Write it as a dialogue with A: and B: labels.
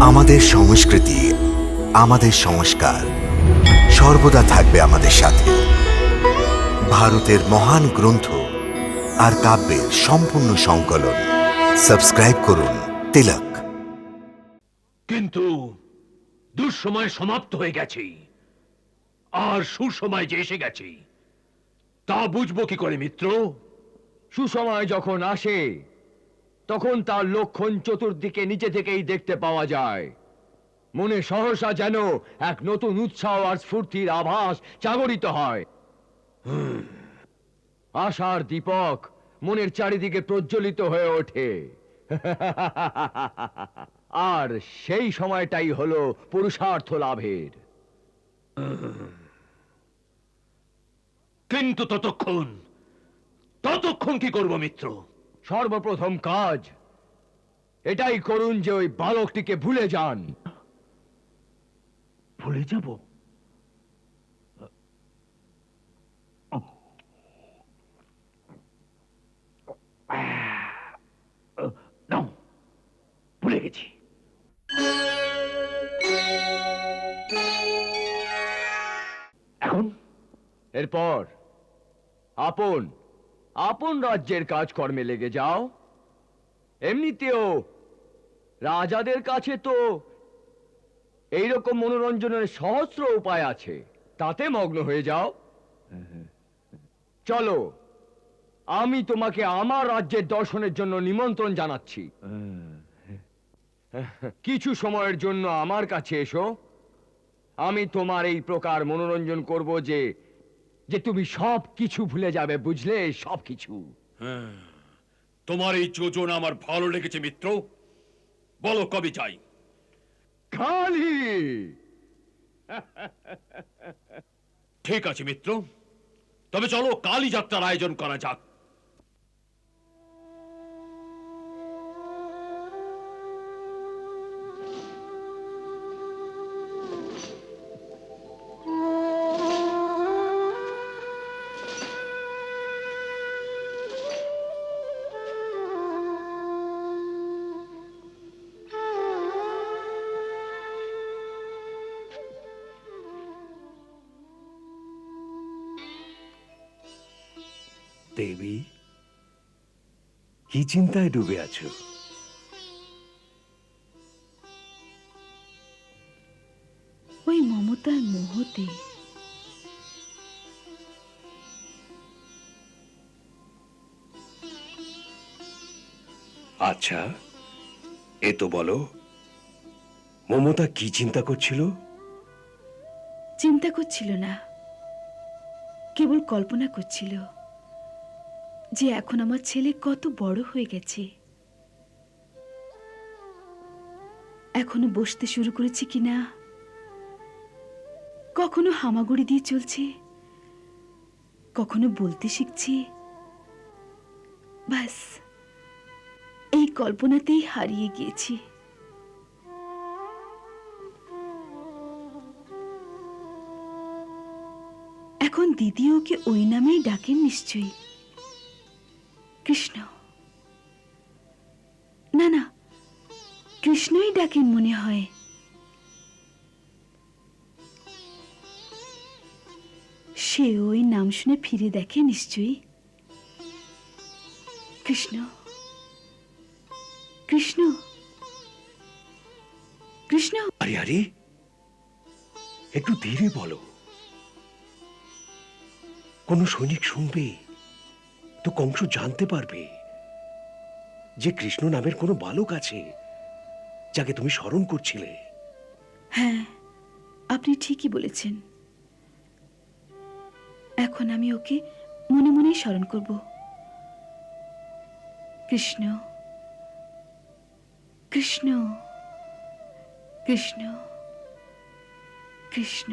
A: আমাদের সংস্কৃতি আমাদের সংস্কার সর্বদা থাকবে আমাদের সাথে। ভারতের মহান গ্রন্থ আর কাব্যের সম্পূর্ণ সংকলন। সাবস্ক্রাইব করুন তিলক।
B: কিন্তু দুঃসময় সমাপ্ত হয়ে গেছে। আর সুসময় যে এসে গেছে তা বুঝব কি করে মিত্র?
C: সুসময় যখন আসে তখন তার লক্ষণ চতুর্দিকে নিচে থেকেই দেখতে পাওয়া যায়। মনে সহসা যেন এক নতুন উৎসাহ আর স্ফূর্তির আভাস জাগরিত হয়। আশার দীপক মনের চারিদিকে প্রজ্বলিত হয়ে ওঠে। আর সেই সময়টাই হলো পুরুষার্থ লাভের।
B: কিন্তু ততক্ষণ ততক্ষণ কি করব মিত্র?
C: সর্বপ্রথম কাজ। এটাই করুন যে ওই বালকটিকে ভুলে যান।
B: ভুলে যাব? ভুলে গেছি। এখন?
C: এরপর আপন। আপন রাজ্যের কাজকর্মে লেগে যাও। এমনিতেও রাজাদের কাছে তো এইরকম মনোরঞ্জনের সহস্র উপায় আছে, তাতে মগ্ন হয়ে যাও। চলো, আমি তোমাকে আমার রাজ্যের দর্শনের জন্য নিমন্ত্রণ জানাচ্ছি। কিছু সময়ের জন্য আমার কাছে এসো। আমি তোমার এই প্রকার মনোরঞ্জন করব যে যে তুমি সব কিছু ভুলে যাবে বুঝলে? সব কিছু
B: তোমার এই যোজনা আমার ভালো লেগেছে মিত্র। বলো কবে চাই
C: খালি
B: ঠিক আছে মিত্র। তবে চলো কালী যাত্রার আয়োজন করা যাক।
D: দেবী কি চিন্তায় ডুবে আছো?
E: ওই মমতার মোহতে
D: আচ্ছা এ তো বলো মমতা কি চিন্তা করছিল?
E: চিন্তা করছিল না কেবল কল্পনা করছিল। যে এখন আমার ছেলে কত বড় হয়ে গেছে। এখনও বসতে শুরু করেছে কিনা? কখনো হামাগুড়ি দিয়ে চলছে? কখনো বলতে শিখছে? ব্যাস, এই কল্পনাতেই হারিয়ে গিয়েছি। এখন দিদি ওকে ওই নামেই ডাকেন নিশ্চয়ই। কৃষ্ণ। না না, কৃষ্ণই ডাকেন মনে হয়। সে ওই নাম শুনে ফিরে দেখে নিশ্চয়ই। কৃষ্ণ কৃষ্ণ কৃষ্ণ।
D: আরে আরে, একটু ধীরে বলো। কোন সৈনিক শুনবে? তো কংস জানতে পারবে যে কৃষ্ণ নামের কোনো বালক আছে যাকে তুমি স্মরণ করছিলে।
E: হ্যাঁ আপনি ঠিকই বলেছেন। এখন আমি ওকে মনে মনেই স্মরণ করব। কৃষ্ণ কৃষ্ণ কৃষ্ণ কৃষ্ণ।